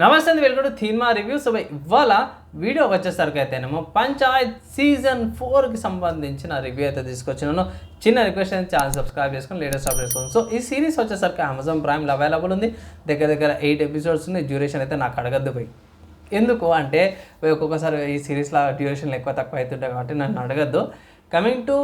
నమస్తే అండి welcome to Theema reviews. ఇవాళ వీడియో వచ్చేసరికి అయితేనేమో పంచాయత్ సీజన్ ఫోర్కి సంబంధించిన రివ్యూ అయితే తీసుకొచ్చినాను. చిన్న రిక్వెస్ట్ అయితే ఛానల్ సబ్స్క్రైబ్ చేసుకొని లేటెస్ట్ అప్డేట్స్ కోసం. సో ఈ సిరీస్ వచ్చేసరికి అమెజాన్ ప్రైమ్లో అవైలబుల్ ఉంది. దగ్గర దగ్గర ఎయిట్ ఎపిసోడ్స్ ఉంది డ్యూరేషన్ అయితే నాకు అడగద్దు పోయి. ఎందుకు అంటే ఒక్కొక్కసారి ఈ సిరీస్లో డ్యూరేషన్లు ఎక్కువ తక్కువ అవుతుంటాయి కాబట్టి నన్ను అడగద్దు. కమింగ్ టు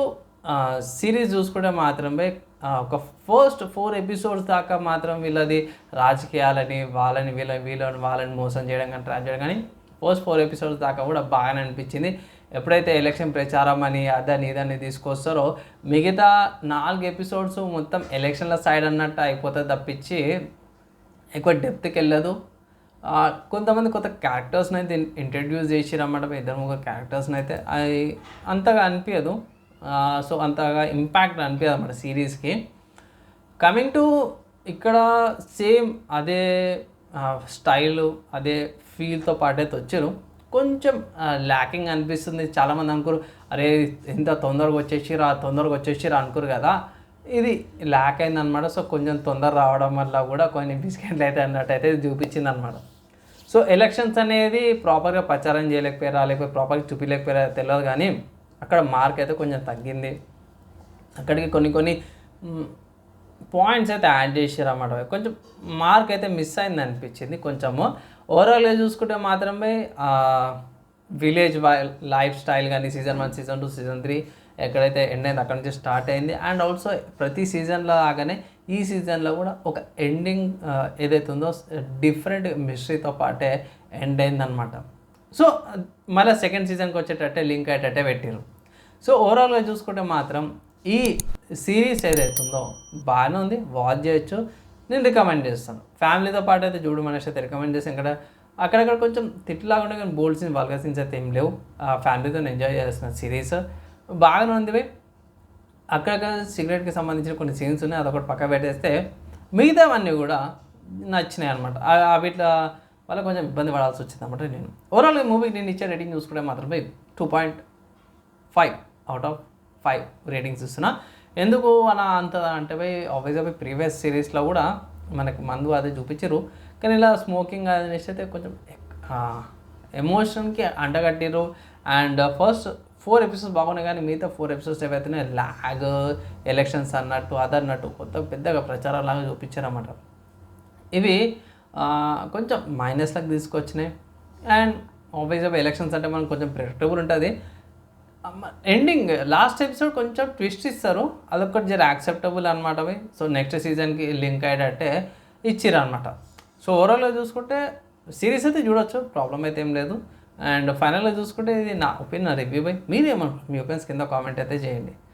సిరీస్ చూసుకుంటే మాత్రమే ఒక ఫస్ట్ ఫోర్ ఎపిసోడ్స్ దాకా మాత్రం వీళ్ళది రాజకీయాలని వాళ్ళని వీళ్ళ వీళ్ళని వాళ్ళని మోసం చేయడం కానీ ట్రాప్ చేయడం కానీ ఫస్ట్ ఫోర్ ఎపిసోడ్స్ దాకా కూడా బాగానే అనిపించింది. ఎప్పుడైతే ఎలక్షన్ ప్రచారం అని అదని ఇదని తీసుకొస్తారో మిగతా నాలుగు ఎపిసోడ్స్ మొత్తం ఎలక్షన్ల సైడ్ అన్నట్టు అయిపోతుంది తప్పించి ఎక్కువ డెప్త్కి వెళ్ళదు. కొంతమంది కొత్త క్యారెక్టర్స్ని అయితే ఇంట్రడ్యూస్ చేసిరన్నమాట ఇద్దరు ముగ్గురు క్యారెక్టర్స్ని అయితే. అది అంతగా అనిపించదు సో అంతగా ఇంపాక్ట్ అనిపించదు అన్నమాట సిరీస్కి కమింగ్ టు ఇక్కడ సేమ్ అదే స్టైలు అదే ఫీల్తో పాటు అయితే వచ్చారు. కొంచెం ల్యాకింగ్ అనిపిస్తుంది. చాలామంది అనుకోరు అరే ఎంత తొందరగా వచ్చేసిరా తొందరగా వచ్చేసిరా అనుకోరు కదా. ఇది ల్యాక్ అయిందనమాట సో కొంచెం తొందర రావడం వల్ల కూడా కొన్ని బిస్కెట్లు అయితే అన్నట్టు అయితే చూపించింది అనమాట సో ఎలక్షన్స్ అనేది ప్రాపర్గా ప్రచారం చేయలేకపోయారా లేకపోతే ప్రాపర్గా చూపించలేకపోయారా తెలియదు కానీ అక్కడ మార్క్ అయితే కొంచెం తగ్గింది. అక్కడికి కొన్ని కొన్ని పాయింట్స్ అయితే యాడ్ చేసారు అన్నమాట కొంచెం మార్క్ అయితే మిస్ అయింది అనిపించింది కొంచెము. ఓవరాల్గా చూసుకుంటే మాత్రమే విలేజ్ లైఫ్ స్టైల్ కానీ season one season two season three ఎక్కడైతే ఎండ్ అయింది అక్కడ నుంచి స్టార్ట్ అయింది. అండ్ ఆల్సో ప్రతి సీజన్లో లాగానే ఈ సీజన్లో కూడా ఒక ఎండింగ్ ఏదైతే ఉందో డిఫరెంట్ మిస్టరీతో పాటే ఎండ్ అయిందనమాట సో మళ్ళీ సెకండ్ సీజన్కి వచ్చేటట్టే లింక్ అయ్యేటట్టే పెట్టారు సో ఓవరాల్గా చూసుకుంటే మాత్రం ఈ సిరీస్ ఏదైతే ఉందో బాగానే ఉంది. వాచ్ చేయొచ్చు. నేను రికమెండ్ చేస్తాను. ఫ్యామిలీతో పాటు అయితే చూడు మనిషి అయితే రికమెండ్ చేస్తాను. ఇక్కడ అక్కడక్కడ కొంచెం తిట్లాగా ఉండే కానీ బోల్డ్ సీన్స్ వల్గా సీన్స్ అయితే ఏం లేవు. ఆ ఫ్యామిలీతో ఎంజాయ్ చేస్తున్న సిరీస్ బాగానే ఉంది అక్కడక్కడ సిగరెట్కి సంబంధించిన కొన్ని సీన్స్ ఉన్నాయి. అదొకటి పక్క పెట్టేస్తే మిగతావన్నీ కూడా నచ్చినాయి అనమాట వీటిలో వల్ల కొంచెం ఇబ్బంది పడాల్సి వచ్చింది అనమాట నేను. ఓవరాల్ ఈ మూవీకి నేను ఇచ్చే రేటింగ్ చూసుకుంటే మాత్రమే two point five out of five ratings ఇస్తున్నా. ఎందుకు అలా అంత అంటే పోయి ఆబ్వియస్గా పోయి ప్రీవియస్ సిరీస్లో కూడా మనకి మందు అదే చూపించారు కానీ ఇలా స్మోకింగ్ అనేసి అయితే కొంచెం ఎమోషన్కి అండగట్టిరు అండ్ ఫస్ట్ ఫోర్ ఎపిసోడ్స్ బాగున్నాయి కానీ మిగతా ఫోర్ ఎపిసోడ్స్ ఏవైతే ల్యాగ్ ఎలక్షన్స్ అన్నట్టు అదన్నట్టు కొత్త పెద్దగా ప్రచారం లాగా చూపించారన్నమాట. ఇవి కొంచెం మైనస్లకు తీసుకొచ్చినాయి. అండ్ ఆబ్వియస్గా ఎలక్షన్స్ అంటే మనకు కొంచెం ప్రిడిక్టబుల్ ఉంటుంది. ఎండింగ్ లాస్ట్ ఎపిసోడ్ కొంచెం ట్విస్ట్ ఇస్తారు. అదొకటి జర యాక్సెప్టబుల్ అనమాట అవి. సో నెక్స్ట్ సీజన్కి లింక్ అయ్యేటట్టే ఇచ్చిర్రు అనమాట సో ఓవరాల్గా చూసుకుంటే సిరీస్ అయితే చూడొచ్చు ప్రాబ్లం అయితే ఏం లేదు. అండ్ ఫైనల్గా చూసుకుంటే ఇది నా ఒపీనియన్ రివ్యూ బై. మీరేమనుకుంటారు మీ ఒపీనియన్స్ కింద కామెంట్ అయితే చేయండి.